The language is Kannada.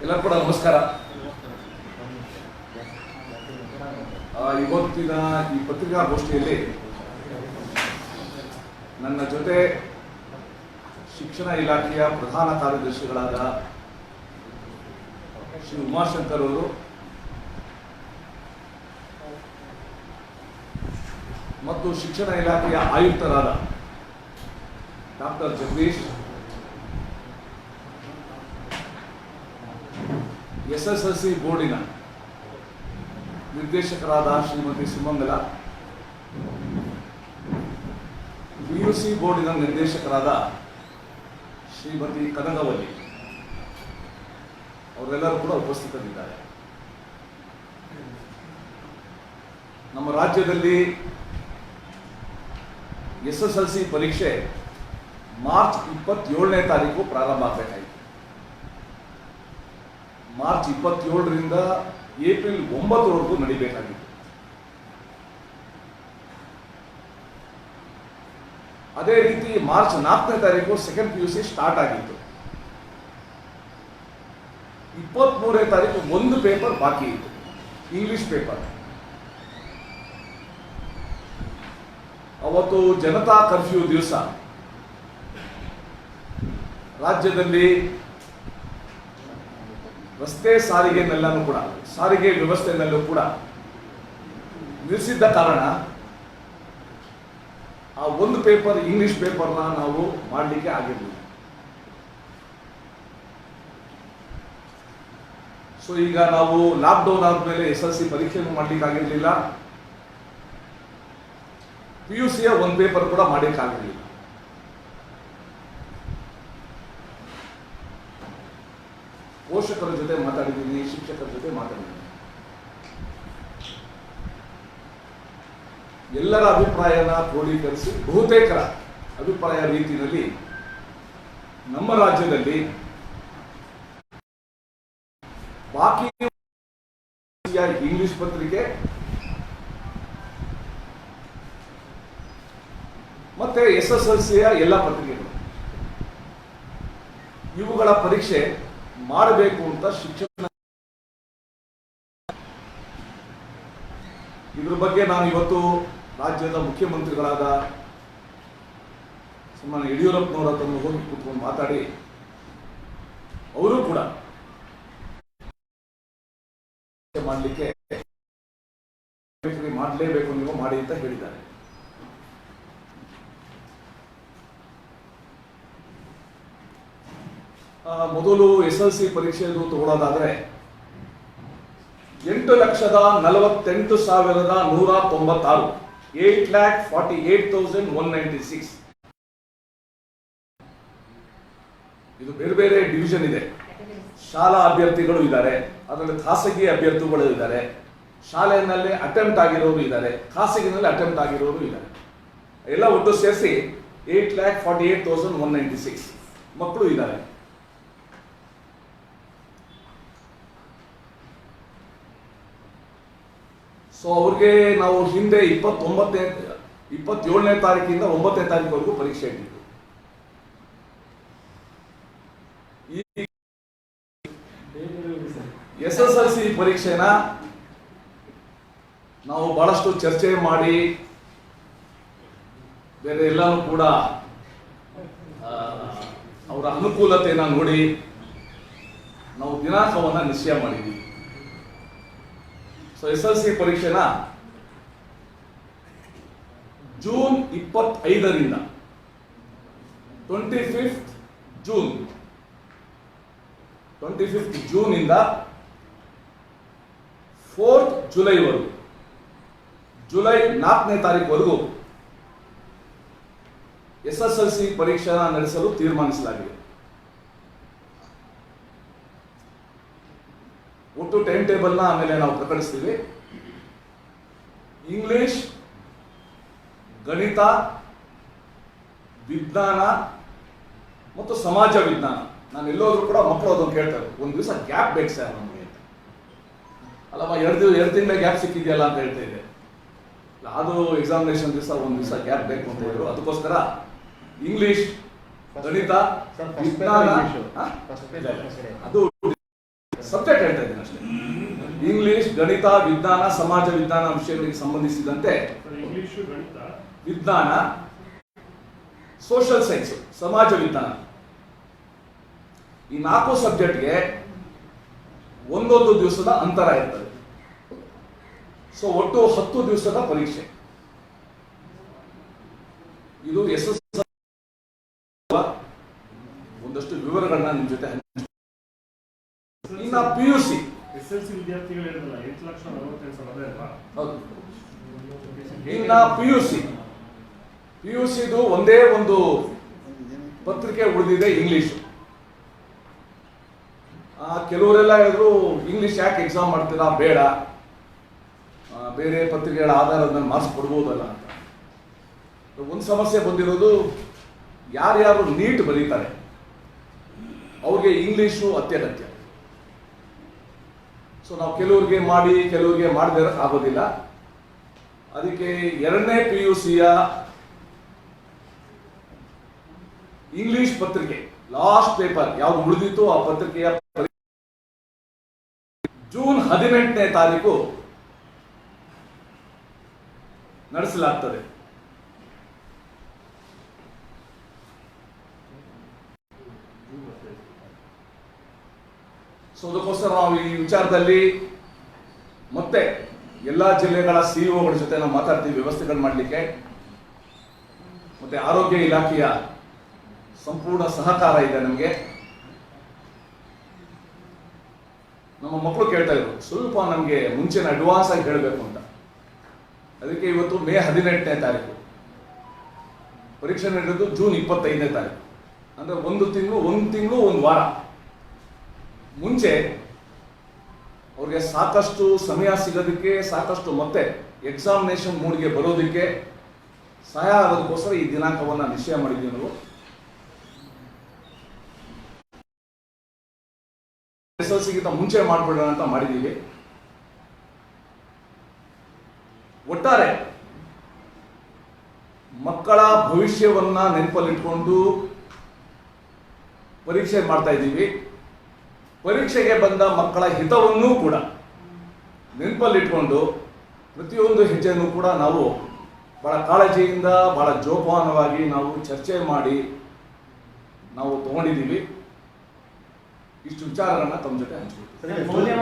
ಎಲ್ಲರೂ ಕೂಡ ನಮಸ್ಕಾರ. ಇವತ್ತಿನ ಈ ಪತ್ರಿಕಾಗೋಷ್ಠಿಯಲ್ಲಿ ನನ್ನ ಜೊತೆ ಶಿಕ್ಷಣ ಇಲಾಖೆಯ ಪ್ರಧಾನ ಕಾರ್ಯದರ್ಶಿಗಳಾದ ಶ್ರೀ ಉಮಾಶಂಕರ್ ಅವರು, ಮತ್ತು ಶಿಕ್ಷಣ ಇಲಾಖೆಯ ಆಯುಕ್ತರಾದ doctor Jagadish S S L C ಬೋರ್ಡಿನ ನಿರ್ದೇಶಕರಾದ ಶ್ರೀಮತಿ ಸುಮಂಗಲ ಯು ಸಿ ಬೋರ್ಡಿನ ನಿರ್ದೇಶಕರಾದ ಶ್ರೀಮತಿ ಕನಗವಲ್ಲಿ ಅವರೆಲ್ಲರೂ ಕೂಡ ಉಪಸ್ಥಿತರಿದ್ದಾರೆ. ನಮ್ಮ ರಾಜ್ಯದಲ್ಲಿ ಎಸ್ ಎಸ್ ಎಲ್ ಸಿ ಪರೀಕ್ಷೆ ಮಾರ್ಚ್ ಇಪ್ಪತ್ತೇಳನೇ ತಾರೀಕು ಪ್ರಾರಂಭ ಆಗಬೇಕಾಯಿತು ಮಾರ್ಚ್ ಇಪ್ಪತ್ತೇಳರಿಂದ ಏಪ್ರಿಲ್ ಒಂಬತ್ತರವರೆಗೂ ನಡಿಬೇಕಾಗಿತ್ತು. ಅದೇ ರೀತಿ ಮಾರ್ಚ್ ನಾಲ್ಕನೇ ತಾರೀಕು second P U C start ಆಗಿತ್ತು. ಇಪ್ಪತ್ಮೂರನೇ ತಾರೀಕು ಒಂದು ಪೇಪರ್ ಬಾಕಿ ಇತ್ತು. ಇಂಗ್ಲಿಷ್ ಪೇಪರ್ ಅವತ್ತು ಜನತಾ ಕರ್ಫ್ಯೂ ದಿವಸ. ರಾಜ್ಯದಲ್ಲಿ ರಸ್ತೆ ಸಾರಿಗೆನೆಲ್ಲನೂ ಕೂಡ, ಸಾರಿಗೆ ವ್ಯವಸ್ಥೆನಲ್ಲೂ ಕೂಡ ನಿಲ್ಲಿಸಿದ್ದ ಕಾರಣ ಆ ಒಂದು ಪೇಪರ್ ಇಂಗ್ಲಿಷ್ ಪೇಪರ್ನ ನಾವು ಮಾಡಲಿಕ್ಕೆ ಆಗಿರಲಿಲ್ಲ. ಸೊ ಈಗ ನಾವು ಲಾಕ್ಡೌನ್ ಆದ್ಮೇಲೆ ಎಸ್ ಎಲ್ ಸಿ ಪರೀಕ್ಷೆಯನ್ನು ಮಾಡ್ಲಿಕ್ಕೆ ಆಗಿರಲಿಲ್ಲ. ಪಿ ಯು ಸಿಯ ಒಂದು ಪೇಪರ್ ಕೂಡ ಮಾಡ್ಲಿಕ್ಕೆ ಪೋಷಕರ ಜೊತೆ ಮಾತಾಡಿದ್ದೀನಿ, ಶಿಕ್ಷಕರ ಜೊತೆ ಮಾತಾಡಿದ್ದೀನಿ. ಎಲ್ಲರ ಅಭಿಪ್ರಾಯನ ಕ್ರೋಢೀಕರಿಸಿ ಬಹುತೇಕ ಅಭಿಪ್ರಾಯ ರೀತಿಯಲ್ಲಿ ನಮ್ಮ ರಾಜ್ಯದಲ್ಲಿ ಬಾಕಿ ಇಂಗ್ಲಿಷ್ ಪತ್ರಿಕೆ ಮತ್ತೆ ಎಸ್ ಎಸ್ ಎಲ್ ಸಿಯ ಎಲ್ಲ ಪತ್ರಿಕೆಗಳು. ಇವುಗಳ ಪರೀಕ್ಷೆ ಮಾಡಬೇಕು ಅಂತ ಶಿಕ್ಷಣ ಇದ್ರ ಬಗ್ಗೆ ನಾನು ಇವತ್ತು ರಾಜ್ಯದ ಮುಖ್ಯಮಂತ್ರಿಗಳಾದ ಸುಮ್ಮನೆ ಯಡಿಯೂರಪ್ಪನವರ ತಮ್ಮ ಹೋಗಿ ಕೂತ್ಕೊಂಡು ಮಾತಾಡಿ, ಅವರು ಕೂಡ ಮಾಡಲಿಕ್ಕೆ ಮಾಡಲೇಬೇಕು ನೀವು ಮಾಡಿ ಅಂತ ಹೇಳಿದ್ದಾರೆ. ಮೊದಲು ಎಸ್ ಎಲ್ ಸಿ ಪರೀಕ್ಷೆಯನ್ನು ತಗೊಳ್ಳೋದಾದ್ರೆ ಎಂಟು ಲಕ್ಷದ ನಲವತ್ತೆಂಟು ಸಾವಿರದ ನೂರ ತೊಂಬತ್ತಾರು, eight lakh forty eight thousand one ninety six. ಇದು ಬೇರೆ ಬೇರೆ ಡಿವಿಷನ್ ಇದೆ. ಶಾಲಾ ಅಭ್ಯರ್ಥಿಗಳು ಇದ್ದಾರೆ, ಅದರಲ್ಲಿ ಖಾಸಗಿ ಅಭ್ಯರ್ಥಿಗಳು ಇದ್ದಾರೆ, ಶಾಲೆಯಲ್ಲಿ ಅಟೆಂಪ್ಟ್ ಆಗಿರೋರು ಇದ್ದಾರೆ, ಖಾಸಗಿನಲ್ಲಿ ಅಟೆಂಪ್ಟ್ ಆಗಿರೋರು ಇದ್ದಾರೆ. ಎಲ್ಲ ಒಟ್ಟು ಸೇರಿಸಿ eight lakh forty eight thousand one ninety six ಮಕ್ಕಳು ಇದ್ದಾರೆ. ಸೊ ಅವ್ರಿಗೆ ನಾವು ಹಿಂದೆ ಇಪ್ಪತ್ತೊಂಬತ್ತನೇ, ಇಪ್ಪತ್ತೇಳನೇ ತಾರೀಕಿಂದ ಒಂಬತ್ತನೇ ತಾರೀಕುವರೆಗೂ ಪರೀಕ್ಷೆ ಇಟ್ಟಿದ್ದು. ಎಸ್ ಎಸ್ ಎಲ್ ಸಿ ಪರೀಕ್ಷೆನ ನಾವು ಬಹಳಷ್ಟು ಚರ್ಚೆ ಮಾಡಿ, ಬೇರೆ ಎಲ್ಲರೂ ಕೂಡ ಅವರ ಅನುಕೂಲತೆಯನ್ನು ನೋಡಿ, ನಾವು ದಿನಾಂಕವನ್ನು ನಿಶ್ಚಯ ಮಾಡಿದ್ದೀವಿ ಸೊ ಎಸ್ ಎಲ್ ಸಿ ಪರೀಕ್ಷೆನ ಜೂನ್ ಇಪ್ಪತ್ತೈದರಿಂದ twenty fifth June twenty fifth June ಇಂದ ಫೋರ್ತ್ ಜುಲೈವರೆಗೂ, ಜುಲೈ ನಾಲ್ಕನೇ ತಾರೀಕುವರೆಗೂ ಎಸ್ ಎಸ್ ಎಲ್ ಸಿ ಪರೀಕ್ಷೆನ ನಡೆಸಲು ತೀರ್ಮಾನಿಸಲಾಗಿದೆ. ಒಟ್ಟು ಟೈಮ್ ಟೇಬಲ್ನ ಆಮೇಲೆ ನಾವು ಪ್ರಕಟಿಸ್ತೀವಿ. ಇಂಗ್ಲಿಷ್ ಗಣಿತ ವಿಜ್ಞಾನ ಮತ್ತು ಸಮಾಜ ವಿಜ್ಞಾನ. ನಾನು ಎಲ್ಲೋದ್ರೂ ಕೂಡ ಮಕ್ಕಳು ಅದನ್ನು ಕೇಳ್ತಾರೆ. ಒಂದು ದಿವಸ ಗ್ಯಾಪ್ ಬೇಕು ಸರ್ ನಮಗೆ ಅಂತ. ಅಲ್ಲಮ್ಮ ಎರಡು ದಿವಸ ಎರಡು ತಿಂಗಳ ಗ್ಯಾಪ್ ಸಿಕ್ಕಿದೆಯಲ್ಲ ಅಂತ ಹೇಳ್ತಾ ಇದ್ದೆ. ಅದು ಎಕ್ಸಾಮಿನೇಷನ್ ದಿವಸ ಒಂದು ದಿವಸ ಗ್ಯಾಪ್ ಬೇಕು ಅಂತ ಹೇಳಿದ್ರು. ಅದಕ್ಕೋಸ್ಕರ ಇಂಗ್ಲಿಷ್ ಗಣಿತ ವಿಜ್ಞಾನ. ಅದು ಸಬ್ಜೆಕ್ಟ್ ಹೇಳ್ತಾ ಇಂಗ್ಲಿಷ್ ಗಣಿತ ವಿಜ್ಞಾನ ಸಮಾಜ ವಿಜ್ಞಾನ ವಿಷಯಗಳಿಗೆ ಸಂಬಂಧಿಸಿದಂತೆ ವಿಜ್ಞಾನ ಸೋಷಿಯಲ್ ಸೈನ್ಸ್ ಸಮಾಜ ವಿಜ್ಞಾನ. ಈ ನಾಲ್ಕು ಸಬ್ಜೆಕ್ಟ್ಗೆ ಒಂದೊಂದು ದಿವಸದ ಅಂತರ ಇರ್ತದೆ. ಸೊ ಒಟ್ಟು ಹತ್ತು ದಿವಸದ ಪರೀಕ್ಷೆ. ಇದು ಎಸ್ ಎಸ್ ಒಂದಷ್ಟು ವಿವರಗಳನ್ನ ನಿಮ್ ಜೊತೆ ಇನ್ನ P U C S L C ವಿದ್ಯಾರ್ಥಿಗಳು ಇರಲ್ಲ ಎಂಟು ಲಕ್ಷ ನಲವತ್ತೆಂಟು ಸಾವಿರ ಅದೇ ಅಲ್ವಾ? ಹೌದು. ಇನ್ನ P U C P U ಸಿದು ಒಂದೇ ಒಂದು ಪತ್ರಿಕೆ ಉಳಿದಿದೆ ಇಂಗ್ಲಿಷ್ ಕೆಲವರೆಲ್ಲ ಹೇಳಿದ್ರು ಇಂಗ್ಲಿಷ್ ಯಾಕೆ ಎಕ್ಸಾಮ್ ಮಾಡ್ತೀರಾ? ಬೇಡ. ಬೇರೆ ಪತ್ರಿಕೆಗಳ ಆಧಾರದ ಮೇಲೆ ಮಾರ್ಕ್ಸ್ ಕೊಡ್ಬೋದಲ್ಲ ಅಂತ. ಒಂದು ಸಮಸ್ಯೆ ಬಂದಿರೋದು ಯಾರ್ಯಾರು ನೀಟ್ ಬರೀತಾರೆ ಅವ್ರಿಗೆ ಇಂಗ್ಲೀಷು ಅತ್ಯಗತ್ಯ. ಸೊ ನಾವು ಕೆಲವ್ರಿಗೆ ಮಾಡಿ, ಕೆಲವ್ರಿಗೆ ಮಾಡದೆ ಆಗೋದಿಲ್ಲ. ಅದಕ್ಕೆ ಎರಡನೇ ಪಿ ಯು ಸಿಯ ಇಂಗ್ಲಿಷ್ ಪತ್ರಿಕೆ ಲಾಸ್ಟ್ ಪೇಪರ್ ಯಾವ್ದು ಉಳಿದಿತ್ತು ಆ ಪತ್ರಿಕೆಯ ಜೂನ್ ಹದಿನೆಂಟನೇ ತಾರೀಕು ನಡೆಸಲಾಗ್ತದೆ. ಸೊ ಅದಕ್ಕೋಸ್ಕರ ನಾವು ಈ ವಿಚಾರದಲ್ಲಿ ಮತ್ತೆ ಎಲ್ಲ ಜಿಲ್ಲೆಗಳ ಸಿಇಒಗಳ ಜೊತೆ ನಾವು ಮಾತಾಡ್ತೀವಿ, ವ್ಯವಸ್ಥೆಗಳು ಮಾಡಲಿಕ್ಕೆ. ಮತ್ತೆ ಆರೋಗ್ಯ ಇಲಾಖೆಯ ಸಂಪೂರ್ಣ ಸಹಕಾರ ಇದೆ ನಮಗೆ. ನಮ್ಮ ಮಕ್ಕಳು ಕೇಳ್ತಾ ಇದ್ರು, ಸ್ವಲ್ಪ ನಮಗೆ ಮುಂಚೆನ ಅಡ್ವಾನ್ಸ್ ಆಗಿ ಹೇಳಬೇಕು ಅಂತ. ಅದಕ್ಕೆ ಇವತ್ತು ಮೇ ಹದಿನೆಂಟನೇ ತಾರೀಕು. ಪರೀಕ್ಷೆ ನಡೆದು ಜೂನ್ ಇಪ್ಪತ್ತೈದನೇ ತಾರೀಕು. ಅಂದ್ರೆ ಒಂದು ತಿಂಗಳು ಒಂದು ತಿಂಗಳು, ಒಂದು ವಾರ. ಮುಂಚೆ ಅವ್ರಿಗೆ ಸಾಕಷ್ಟು ಸಮಯ ಸಿಗೋದಕ್ಕೆ, ಸಾಕಷ್ಟು ಮತ್ತೆ ಎಕ್ಸಾಮಿನೇಷನ್ ಮೂಡ್ಗೆ ಬರೋದಕ್ಕೆ ಸಹಾಯ ಆಗೋದಕ್ಕೋಸ್ಕರ ಈ ದಿನಾಂಕವನ್ನ ನಿಶ್ಚಯ ಮಾಡಿದ್ದೀವಿ ನಾವು. ಎಸ್ ಎಲ್ ಸಿಗಿಂತ ಮುಂಚೆ ಮಾಡ್ಬಿಡೋಣ ಅಂತ ಮಾಡಿದ್ದೀವಿ ಒಟ್ಟಾರೆ ಮಕ್ಕಳ ಭವಿಷ್ಯವನ್ನ ನೆನಪಲ್ಲಿಟ್ಕೊಂಡು ಪರೀಕ್ಷೆ ಮಾಡ್ತಾ ಇದ್ದೀವಿ. ಪರೀಕ್ಷೆಗೆ ಬಂದ ಮಕ್ಕಳ ಹಿತವನ್ನೂ ಕೂಡ ನೆನಪಲ್ಲಿಟ್ಕೊಂಡು ಪ್ರತಿಯೊಂದು ಹೆಜ್ಜೆಯನ್ನು ಕೂಡ ನಾವು ಬಹಳ ಕಾಳಜಿಯಿಂದ, ಬಹಳ ಜೋಪಾನವಾಗಿ ನಾವು ಚರ್ಚೆ ಮಾಡಿ ನಾವು ತಗೊಂಡಿದ್ದೀವಿ. ಇಷ್ಟು ವಿಚಾರಗಳನ್ನ ತಮ್ಮ ಜೊತೆ ಹಂಚಿಕೊಳ್ತೀವಿ.